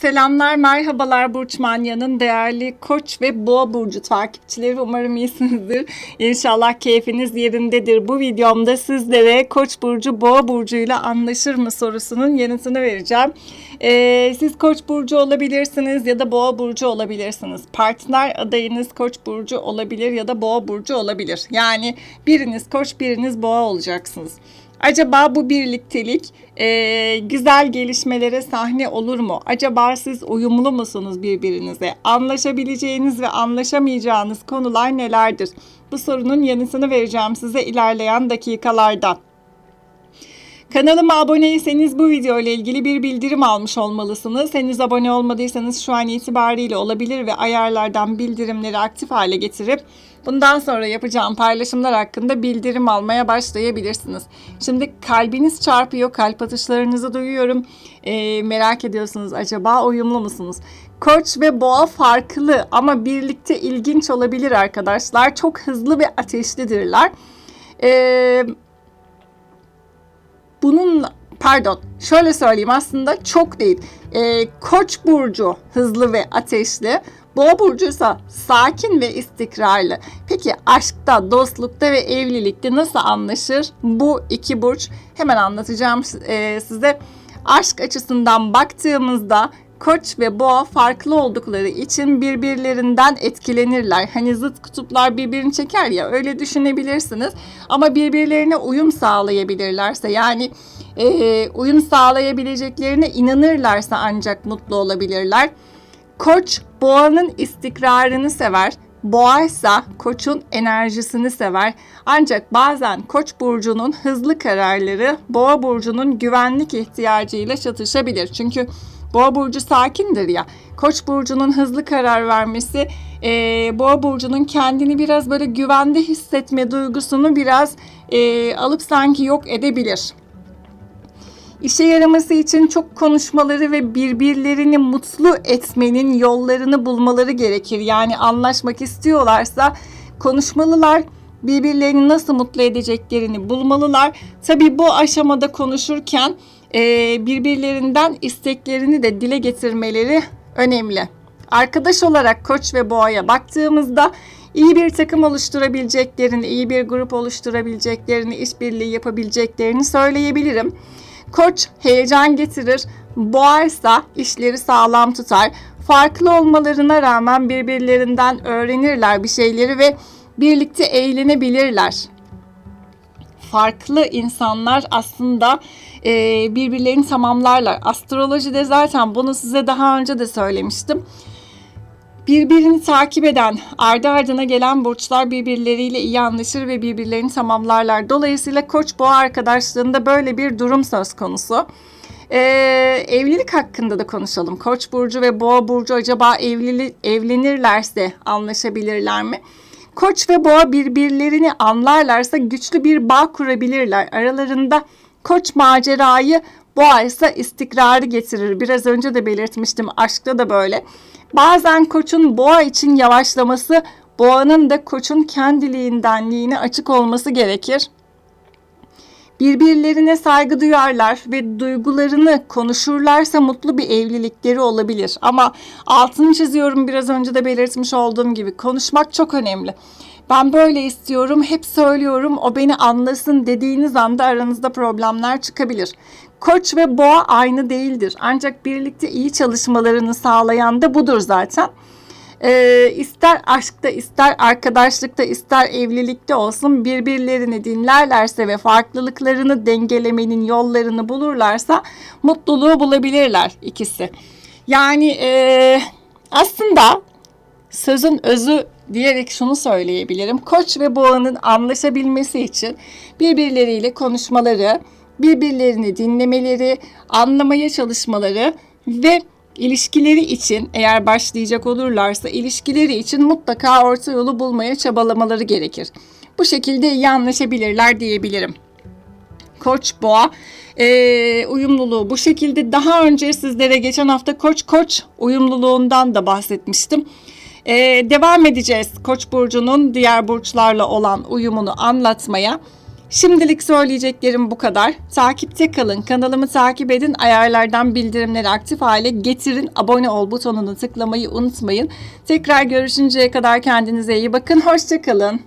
Selamlar, merhabalar Burç Manya'nın değerli Koç ve Boğa burcu takipçileri. Umarım iyisinizdir. İnşallah keyfiniz yerindedir. Bu videomda sizlere Koç burcu Boğa burcu ile anlaşır mı sorusunun yanıtını vereceğim. Ee, siz Koç burcu olabilirsiniz ya da Boğa burcu olabilirsiniz. Partner adayınız Koç burcu olabilir ya da Boğa burcu olabilir. Yani biriniz Koç, biriniz Boğa olacaksınız. Acaba bu birliktelik e, güzel gelişmelere sahne olur mu? Acaba siz uyumlu musunuz birbirinize? Anlaşabileceğiniz ve anlaşamayacağınız konular nelerdir? Bu sorunun yanıtını vereceğim size ilerleyen dakikalarda. Kanalıma aboneyseniz bu video ile ilgili bir bildirim almış olmalısınız. Henüz abone olmadıysanız şu an itibariyle olabilir ve ayarlardan bildirimleri aktif hale getirip bundan sonra yapacağım paylaşımlar hakkında bildirim almaya başlayabilirsiniz. Şimdi kalbiniz çarpıyor, kalp atışlarınızı duyuyorum. Ee, merak ediyorsunuz acaba uyumlu musunuz? Koç ve boğa farklı ama birlikte ilginç olabilir arkadaşlar. Çok hızlı ve ateşlidirler. Eee bunun pardon şöyle söyleyeyim aslında çok değil. Ee, Koç burcu hızlı ve ateşli. Boğa burcu ise sakin ve istikrarlı. Peki aşkta, dostlukta ve evlilikte nasıl anlaşır bu iki burç? Hemen anlatacağım e, size. Aşk açısından baktığımızda Koç ve Boğa farklı oldukları için birbirlerinden etkilenirler. Hani zıt kutuplar birbirini çeker ya öyle düşünebilirsiniz. Ama birbirlerine uyum sağlayabilirlerse yani e, uyum sağlayabileceklerine inanırlarsa ancak mutlu olabilirler. Koç boğanın istikrarını sever. Boğa ise koçun enerjisini sever. Ancak bazen koç burcunun hızlı kararları boğa burcunun güvenlik ihtiyacıyla çatışabilir. Çünkü Boğa burcu sakindir ya. Koç burcunun hızlı karar vermesi e, Boğa burcunun kendini biraz böyle güvende hissetme duygusunu biraz e, alıp sanki yok edebilir. İşe yaraması için çok konuşmaları ve birbirlerini mutlu etmenin yollarını bulmaları gerekir. Yani anlaşmak istiyorlarsa konuşmalılar birbirlerini nasıl mutlu edeceklerini bulmalılar. Tabii bu aşamada konuşurken birbirlerinden isteklerini de dile getirmeleri önemli. Arkadaş olarak Koç ve Boğa'ya baktığımızda iyi bir takım oluşturabileceklerini, iyi bir grup oluşturabileceklerini, işbirliği yapabileceklerini söyleyebilirim. Koç heyecan getirir, Boğa ise işleri sağlam tutar. Farklı olmalarına rağmen birbirlerinden öğrenirler bir şeyleri ve birlikte eğlenebilirler. Farklı insanlar aslında e, birbirlerini tamamlarlar. Astrolojide zaten bunu size daha önce de söylemiştim. Birbirini takip eden, ardı ardına gelen burçlar birbirleriyle iyi anlaşır ve birbirlerini tamamlarlar. Dolayısıyla Koç Boğa arkadaşlığında böyle bir durum söz konusu. Ee, evlilik hakkında da konuşalım. Koç burcu ve Boğa burcu acaba evli, evlenirlerse anlaşabilirler mi? Koç ve Boğa birbirlerini anlarlarsa güçlü bir bağ kurabilirler. Aralarında Koç macerayı, Boğa ise istikrarı getirir. Biraz önce de belirtmiştim aşkta da böyle. Bazen koçun boğa için yavaşlaması, boğanın da koçun kendiliğindenliğine açık olması gerekir. Birbirlerine saygı duyarlar ve duygularını konuşurlarsa mutlu bir evlilikleri olabilir. Ama altını çiziyorum biraz önce de belirtmiş olduğum gibi konuşmak çok önemli. Ben böyle istiyorum, hep söylüyorum, o beni anlasın dediğiniz anda aranızda problemler çıkabilir. Koç ve boğa aynı değildir. Ancak birlikte iyi çalışmalarını sağlayan da budur zaten. Ee, ister aşkta, ister arkadaşlıkta, ister evlilikte olsun birbirlerini dinlerlerse ve farklılıklarını dengelemenin yollarını bulurlarsa mutluluğu bulabilirler ikisi. Yani e, aslında sözün özü diyerek şunu söyleyebilirim. Koç ve boğanın anlaşabilmesi için birbirleriyle konuşmaları, birbirlerini dinlemeleri, anlamaya çalışmaları ve ilişkileri için eğer başlayacak olurlarsa ilişkileri için mutlaka orta yolu bulmaya çabalamaları gerekir. Bu şekilde iyi anlaşabilirler diyebilirim. Koç boğa e, uyumluluğu bu şekilde daha önce sizlere geçen hafta koç koç uyumluluğundan da bahsetmiştim. E, devam edeceğiz Koç burcunun diğer burçlarla olan uyumunu anlatmaya. Şimdilik söyleyeceklerim bu kadar. Takipte kalın. Kanalımı takip edin. Ayarlardan bildirimleri aktif hale getirin. Abone ol butonunu tıklamayı unutmayın. Tekrar görüşünceye kadar kendinize iyi bakın. Hoşçakalın.